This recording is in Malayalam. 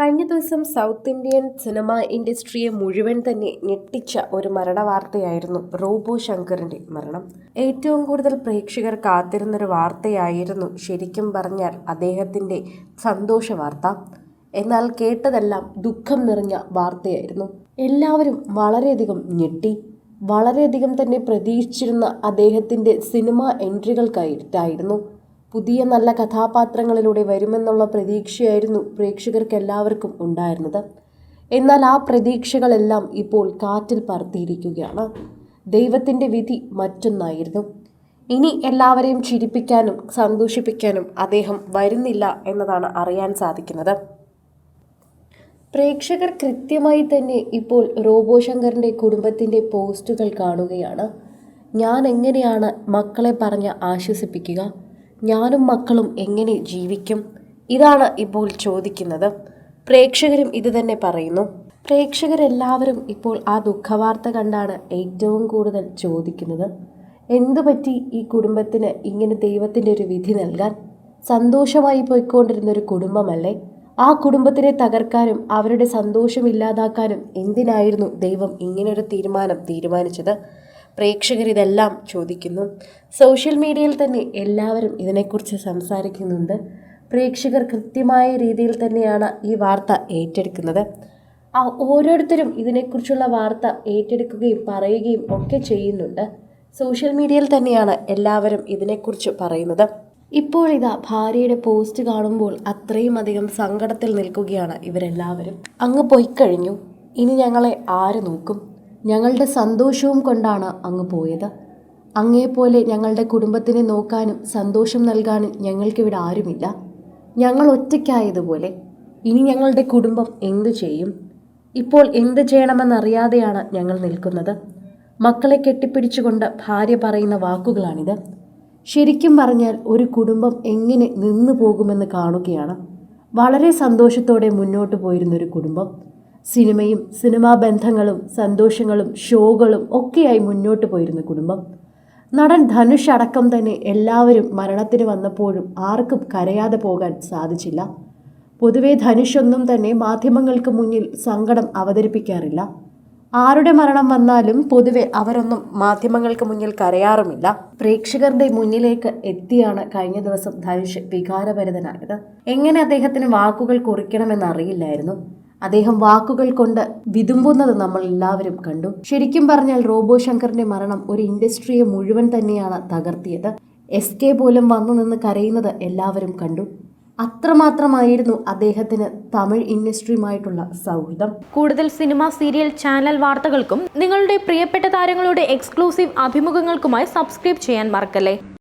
കഴിഞ്ഞ ദിവസം സൗത്ത് ഇന്ത്യൻ സിനിമ ഇൻഡസ്ട്രിയെ മുഴുവൻ തന്നെ ഞെട്ടിച്ച ഒരു മരണ വാർത്തയായിരുന്നു റോബോ ശങ്കറിന്റെ മരണം. ഏറ്റവും കൂടുതൽ പ്രേക്ഷകർ കാത്തിരുന്നൊരു വാർത്തയായിരുന്നു ശരിക്കും പറഞ്ഞാൽ അദ്ദേഹത്തിന്റെ സന്തോഷ വാർത്ത എന്നാൽ കേട്ടതെല്ലാം ദുഃഖം നിറഞ്ഞ വാർത്തയായിരുന്നു. എല്ലാവരും വളരെയധികം ഞെട്ടി. വളരെയധികം തന്നെ പ്രതീക്ഷിച്ചിരുന്ന അദ്ദേഹത്തിന്റെ സിനിമ എൻട്രികൾക്കായിട്ടായിരുന്നു പുതിയ നല്ല കഥാപാത്രങ്ങളിലൂടെ വരുമെന്നുള്ള പ്രതീക്ഷയായിരുന്നു പ്രേക്ഷകർക്കെല്ലാവർക്കും ഉണ്ടായിരുന്നത്. എന്നാൽ ആ പ്രതീക്ഷകളെല്ലാം ഇപ്പോൾ കാറ്റിൽ പറത്തിയിരിക്കുകയാണ്. ദൈവത്തിന്റെ വിധി മറ്റൊന്നായിരുന്നു. ഇനി എല്ലാവരെയും ചിരിപ്പിക്കാനും സന്തോഷിപ്പിക്കാനും അദ്ദേഹം വരുന്നില്ല എന്നതാണ് അറിയാൻ സാധിക്കുന്നത്. പ്രേക്ഷകർ കൃത്യമായി തന്നെ ഇപ്പോൾ റോബോ ശങ്കറിന്റെ കുടുംബത്തിന്റെ പോസ്റ്റുകൾ കാണുകയാണ്. ഞാൻ എങ്ങനെയാണ് മക്കളെ പറഞ്ഞ് ആശ്വസിപ്പിക്കുക? ഞാനും മക്കളും എങ്ങനെ ജീവിക്കും? ഇതാണ് ഇപ്പോൾ ചോദിക്കുന്നത്. പ്രേക്ഷകരും ഇത് തന്നെ പറയുന്നു. പ്രേക്ഷകരെല്ലാവരും ഇപ്പോൾ ആ ദുഃഖവാർത്ത കണ്ടാണ് ഏറ്റവും കൂടുതൽ ചോദിക്കുന്നത്. എന്തു പറ്റി ഈ കുടുംബത്തിന് ഇങ്ങനെ ദൈവത്തിന്റെ ഒരു വിധി നൽകാൻ? സന്തോഷമായി പോയിക്കൊണ്ടിരുന്ന ഒരു കുടുംബമല്ലേ? ആ കുടുംബത്തിനെ തകർക്കാനും അവരുടെ സന്തോഷം ഇല്ലാതാക്കാനും എന്തിനായിരുന്നു ദൈവം ഇങ്ങനൊരു തീരുമാനം തീരുമാനിച്ചത്? പ്രേക്ഷകർ ഇതെല്ലാം ചോദിക്കുന്നു. സോഷ്യൽ മീഡിയയിൽ തന്നെ എല്ലാവരും ഇതിനെക്കുറിച്ച് സംസാരിക്കുന്നുണ്ട്. പ്രേക്ഷകർ കൃത്യമായ രീതിയിൽ തന്നെയാണ് ഈ വാർത്ത ഏറ്റെടുക്കുന്നത്. ഓരോരുത്തരും ഇതിനെക്കുറിച്ചുള്ള വാർത്ത ഏറ്റെടുക്കുകയും പറയുകയും ഒക്കെ ചെയ്യുന്നുണ്ട്. സോഷ്യൽ മീഡിയയിൽ തന്നെയാണ് എല്ലാവരും ഇതിനെക്കുറിച്ച് പറയുന്നത്. ഇപ്പോൾ ഇതാ ഭാര്യയുടെ പോസ്റ്റ് കാണുമ്പോൾ അത്രയും അധികം സങ്കടത്തിൽ നിൽക്കുകയാണ് ഇവരെല്ലാവരും. അങ്ങ് പോയിക്കഴിഞ്ഞു ഇനി ഞങ്ങളെ ആര് നോക്കും? ഞങ്ങളുടെ സന്തോഷവും കൊണ്ടാണ് അങ്ങ് പോയത്. അങ്ങേപ്പോലെ ഞങ്ങളുടെ കുടുംബത്തിനെ നോക്കാനും സന്തോഷം നൽകാനും ഞങ്ങൾക്കിവിടെ ആരുമില്ല. ഞങ്ങൾ ഒറ്റയ്ക്കായതുപോലെ ഇനി ഞങ്ങളുടെ കുടുംബം എന്തു ചെയ്യും? ഇപ്പോൾ എന്ത് ചെയ്യണമെന്നറിയാതെയാണ് ഞങ്ങൾ നിൽക്കുന്നത്. മക്കളെ കെട്ടിപ്പിടിച്ചുകൊണ്ട് ഭാര്യ പറയുന്ന വാക്കുകളാണിത്. ശരിക്കും പറഞ്ഞാൽ ഒരു കുടുംബം എങ്ങനെ നിന്നു പോകുമെന്ന് കാണുകയാണ്. വളരെ സന്തോഷത്തോടെ മുന്നോട്ട് പോയിരുന്നൊരു കുടുംബം. സിനിമയും സിനിമാ ബന്ധങ്ങളും സന്തോഷങ്ങളും ഷോകളും ഒക്കെയായി മുന്നോട്ട് പോയിരുന്ന കുടുംബം. നടൻ ധനുഷ് അടക്കം തന്നെ എല്ലാവരും മരണത്തിന് വന്നപ്പോഴും ആർക്കും കരയാതെ പോകാൻ സാധിച്ചില്ല. പൊതുവെ ധനുഷൊന്നും തന്നെ മാധ്യമങ്ങൾക്ക് മുന്നിൽ സങ്കടം അവതരിപ്പിക്കാറില്ല. ആരുടെ മരണം വന്നാലും പൊതുവെ അവരൊന്നും മാധ്യമങ്ങൾക്ക് മുന്നിൽ കരയാറുമില്ല. പ്രേക്ഷകരുടെ മുന്നിലേക്ക് എത്തിയാണ് കഴിഞ്ഞ ദിവസം ധനുഷ് വികാരഭരിതനായത്. എങ്ങനെ അദ്ദേഹത്തിന് വാക്കുകൾ കുറിക്കണമെന്ന് അറിയില്ലായിരുന്നു. അദ്ദേഹം വാക്കുകൾ കൊണ്ട് വിതുമ്പുന്നത് നമ്മൾ എല്ലാവരും കണ്ടു. ശരിക്കും പറഞ്ഞാൽ റോബോ ശങ്കറിന്റെ മരണം ഒരു ഇൻഡസ്ട്രിയെ മുഴുവൻ തന്നെയാണ് തകർത്തിയത്. എസ് കെ പോലും വന്നു നിന്ന് കരയുന്നത് എല്ലാവരും കണ്ടു. അത്രമാത്രമായിരുന്നു അദ്ദേഹത്തിന് തമിഴ് ഇൻഡസ്ട്രിയുമായിട്ടുള്ള സൗഹൃദം. കൂടുതൽ സിനിമ സീരിയൽ ചാനൽ വാർത്തകൾക്കും നിങ്ങളുടെ പ്രിയപ്പെട്ട താരങ്ങളുടെ എക്സ്ക്ലൂസീവ് അഭിമുഖങ്ങൾക്കുമായി സബ്സ്ക്രൈബ് ചെയ്യാൻ മറക്കല്ലേ?